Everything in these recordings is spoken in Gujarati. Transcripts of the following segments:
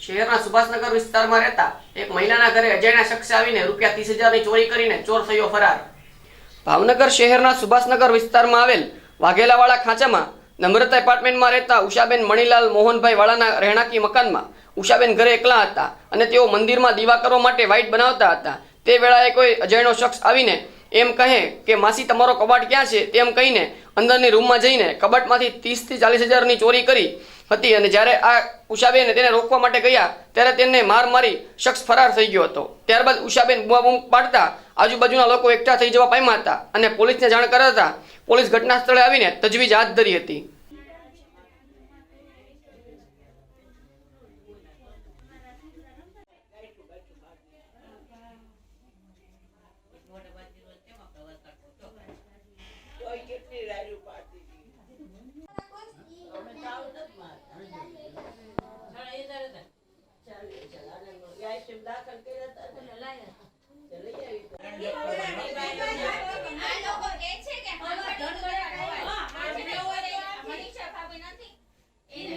શહેરના સુભાષનગર વિસ્તારમાં રહેતા એક મહિલાના ઘરે અજાણ્યા શખ્સે આવીને રૂપિયા ત્રીસ હજારની ચોરી કરીને ચોર થયો ફરાર. ભાવનગર શહેરના સુભાષનગર વિસ્તારમાં આવેલ વાઘેલાવાળા ખાંચામાં નમ્રતા એપાર્ટમેન્ટમાં રહેતા ઉષાબેન મણીલાલ મોહનભાઈ વાળાના રહેણાંકી મકાનમાં ઉષાબેન ઘરે એકલા હતા અને તેઓ મંદિરમાં દીવા કરવા માટે વાઇટ બનાવતા હતા. તે વેળાએ કોઈ અજાણ્યો શખ્સ આવીને એમ કહે કે, માસી, તમારો કબાટ ક્યાં છે? તેમ કહીને અંદરની રૂમમાં જઈને કબાટમાંથી ત્રીસથી ચાલીસ હજારની ચોરી કરી હતી અને જ્યારે આ ઉષાબેન તેને રોકવા માટે ગયા, ત્યારે તેને માર મારી શખ્સ ફરાર થઈ ગયો હતો. ત્યારબાદ ઉષાબેન બૂમાબૂમ પાડતા આજુબાજુના લોકો એકઠા થઈ જવા પામ્યા હતા અને પોલીસને જાણ કરતા પોલીસ ઘટના સ્થળે આવીને તજવીજ હાથ ધરી હતી. આ લોકો કહે છે કે હા ધન કરાય આજે તેઓને મનીષા ભાભી નથી એને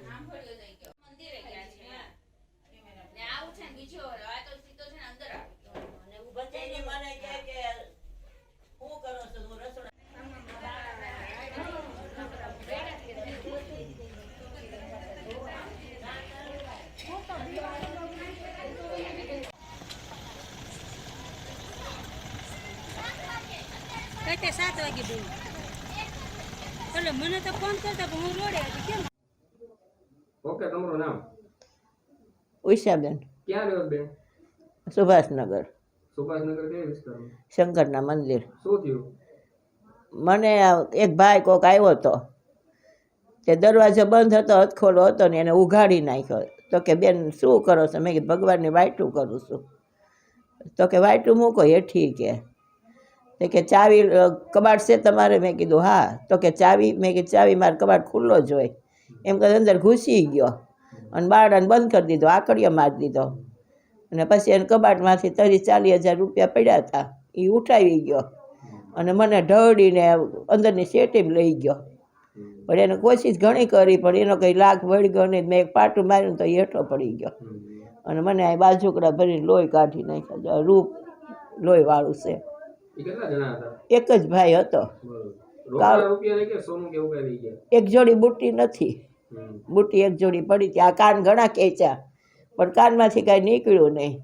સાંભળ્યો તો ઈ કે મંદિરે ગયા છે ને આવું છે ને બીજો આ તો સીધો છે ને અંદર આવી ગયો કટે સાત વાગે બોલું. એટલે મને તો ફોન કરતા પણ હું રોડે હતી કેમ? ઓકે તમારું નામ? ઉષાબેન. ક્યાં રહ્યો બેન? સુભાષનગર. સુભાષનગર કયા વિસ્તારમાં? શંકરના મંદિર. શું થયું? મને એક ભાઈ કોક આવ્યો હતો. તે દરવાજો બંધ હતો હથખોલો હતો ને એને ઉઘાડી નાખ્યો. તો કે બેન શું કરો છો? મેં કીધું ભગવાનની વાયટું કરું છું. તો કે વાયટું મૂકો હેઠી કે તે કે ચાવી કબાટ છે તમારે? મેં કીધું, હા. તો કે ચાવી, મેં કીધું, ચાવી, મારે કબાટ ખુલ્લો જ હોય. એમ કે અંદર ઘૂસી ગયો અને બારણાને બંધ કરી દીધો, આકડીઓ મારી દીધો. અને પછી એને કબાટમાંથી ત્રીસ ચાલીસ હજાર રૂપિયા પડ્યા હતા. એ ઉઠાવી ગયો અને મને ઢળીને અંદરની સેટીમાં લઈ ગયો. પણ એને કોશિશ ઘણી કરી, પણ એનો કંઈ લાગ વળગ્યો નહીં. મેં એક પાટું માર્યું તો હેઠો પડી ગયો. અને મને આ બાજુકડા ભરીને લોહી કાઢી નાખ્યા. રૂપ લોહીવાળું છે. એક જ ભાઈ હતો. એક જોડી બુટ્ટી નથી. બુટ્ટી એક જોડી પડી હતી. આ કાન ઘણા ખેંચ્યા. પણ કાનમાંથી કાંઈ નીકળ્યું નહીં.